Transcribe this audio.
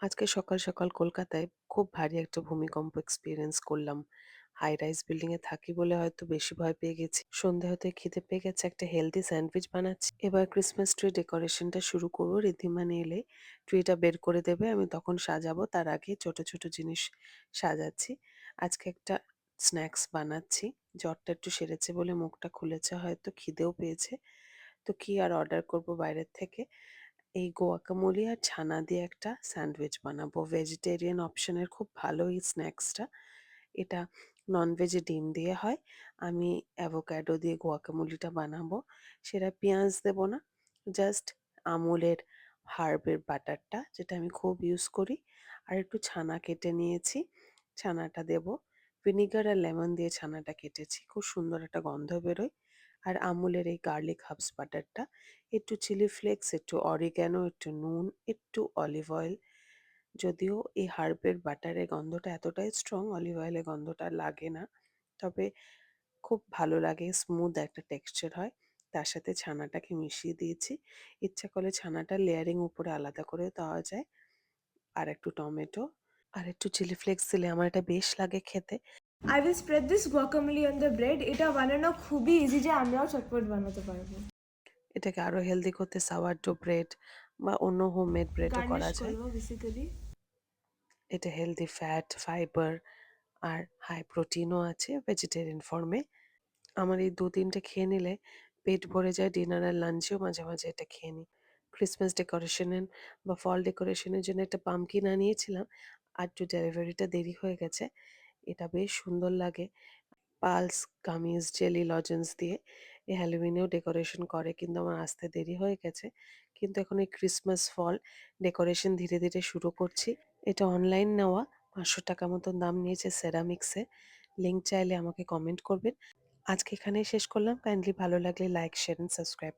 আজকে সকাল, সকাল কলকাতায় খুব ভারী একটা ভূমিকম্প এক্সপিরিয়েন্স করলাম। হাই রাইজ বিল্ডিং এ থাকি বলে হয়তো বেশি ভয় পেয়ে গেছি। সন্ধে হতে খিদে পেয়ে গেছে একটা হেলদি স্যান্ডউইচ বানাচ্ছি। এবার ক্রিসমাস ট্রি ডেকোরেশনটা শুরু করব। ঋদ্ধিমা এলে ট্রিটা বের করে দেবে। আমি তখন সাজাবো। তার আগে ছোট, ছোট জিনিস সাজাচ্ছি। আজকে একটা স্ন্যাক্স বানাচ্ছি। জ্বরটা একটু সেরেছে বলে মুখটা খুলেছে হয়তো খিদেও পেয়েছে। তো কি আর অর্ডার করব বাইরের থেকে। এই গুয়াকামোলি আর ছানা দিয়ে একটা স্যান্ডউইচ বানাবো। ভেজিটেরিয়ান অপশনের খুব ভালো এই স্ন্যাক্সটা এটা নন ভেজে ডিম দিয়ে হয়। আমি অ্যাভোক্যাডো দিয়ে গুয়াকামোলিটা বানাবো। সেটা পেঁয়াজ দেবো না। জাস্ট আমুলের হার্বের বাটারটা, যেটা আমি খুব ইউজ করি। আর একটু ছানা কেটে নিয়েছি। ছানাটা দেব। ভিনিগার আর লেমন দিয়ে ছানাটা কেটেছি। খুব সুন্দর একটা গন্ধ বেরোয়। আর আমুলের এই গার্লিক হাবস বাটারটা একটু চিলি ফ্লেক্স একটু অরিগ্যানো একটু নুন, একটু অলিভ অয়েল যদিও এই হার্বের বাটারের গন্ধটা এতটাই স্ট্রং অলিভ অয়েলের গন্ধটা লাগে না, তবে খুব ভালো লাগে স্মুথ একটা টেক্সচার হয়। তার সাথে ছানাটাকে মিশিয়ে দিয়েছি। ইচ্ছা করলে ছানাটা লেয়ারিং উপরে আলাদা করে দেওয়া যায়। আর একটু টমেটো, আর একটু চিলি ফ্লেক্স দিলে আমার এটা বেশ লাগে খেতে। I will spread this guacamole on the bread এটা বানানো খুবই ইজি যে আমরাও চটপট বানাতে পারব। এটাকে আরও হেলদি করতে সাওয়ারডো ব্রেড বা অন্য হোমমেড ব্রেডও করা যায়। বেসিক্যালি এটা হেলদি ফ্যাট ফাইবার আর হাই প্রোটিনও আছে ভেজিটেরিয়ান ফর্মে আমার এই দু তিনটে খেয়ে নিলে পেট ভরে যায় ডিনার আর লাঞ্চেও মাঝে মাঝে এটা খেয়ে নিই। ক্রিসমাস ডেকোরেশনের বা ফল ডেকোরেশনের জন্য একটা পামকিন আনিয়েছিলাম। আর একটু ডেলিভারিটা দেরি হয়ে গেছে। এটা বেশ সুন্দর লাগে। পালস গামিজ জেলি, লজেন্স দিয়ে এই হ্যালোউইনেও ডেকোরেশন করে। কিন্তু আমার আসতে দেরি হয়ে গেছে। কিন্তু এখন এই ক্রিসমাস ফল ডেকোরেশন ধীরে ধীরে শুরু করছি। এটা অনলাইন নেওয়া। পাঁচশো টাকা মতন দাম নিয়েছে সেরামিক্সে লিঙ্ক চাইলে আমাকে কমেন্ট করবেন। আজকে এখানেই শেষ করলাম। কাইন্ডলি ভালো লাগলে লাইক শেয়ার অ্যান্ড সাবস্ক্রাইব